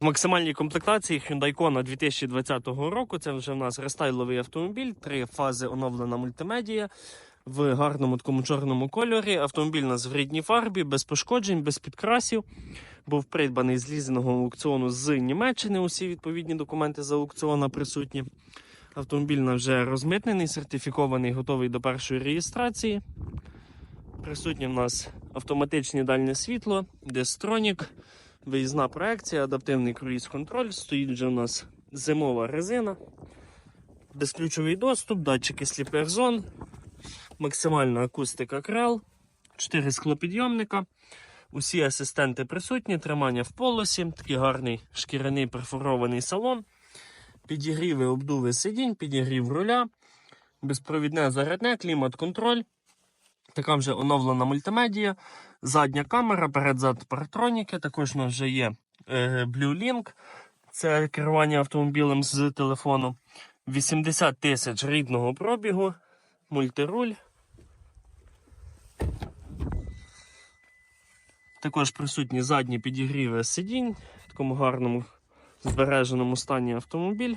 В максимальній комплектації Hyundai Kona 2020 року. Це вже в нас рестайловий автомобіль, три фази оновлена мультимедія в гарному такому чорному кольорі. Автомобіль у нас в рідній фарбі, без пошкоджень, без підкрасів. Був придбаний з лізингового аукціону з Німеччини. Усі відповідні документи з аукціона присутні. Автомобіль у нас вже розмитнений, сертифікований, готовий до першої реєстрації. Присутнє в нас автоматичне дальнє світло, дестронік, виїзна проекція, адаптивний круїз-контроль. Стоїть вже у нас зимова резина, безключовий доступ, датчики сліпих зон, максимальна акустика крел, 4 склопідйомника. Усі асистенти присутні, тримання в полосі, такий гарний шкіряний перфорований салон, підігріви, обдуви сидінь, підігрів руля, безпровідне зарядне, клімат-контроль. Така вже оновлена мультимедія, задня камера, перед-зад паратроніки. Також у нас вже є е, Blue Link, це керування автомобілем з телефону. 80 тисяч рідного пробігу, мультируль. Також присутні задні підігріви сидінь в такому гарному збереженому стані автомобіль.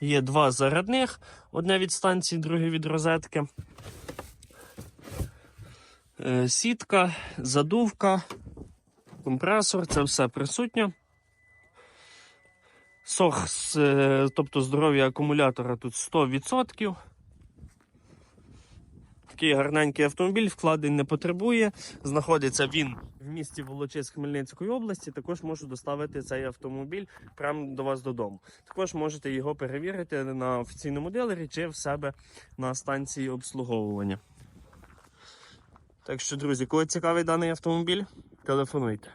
Є два зарядних, одне від станції, друге від розетки. Е, Сітка, задувка, компресор це все присутнє. Сох, е, тобто здоров'я акумулятора тут 100%. Такий гарненький автомобіль, вкладень не потребує. Знаходиться він в місті Волочиськ Хмельницької області. Також можу доставити цей автомобіль прямо до вас додому. Також можете його перевірити на офіційному дилері чи в себе на станції обслуговування. Так що, друзі, коли цікавий даний автомобіль, телефонуйте.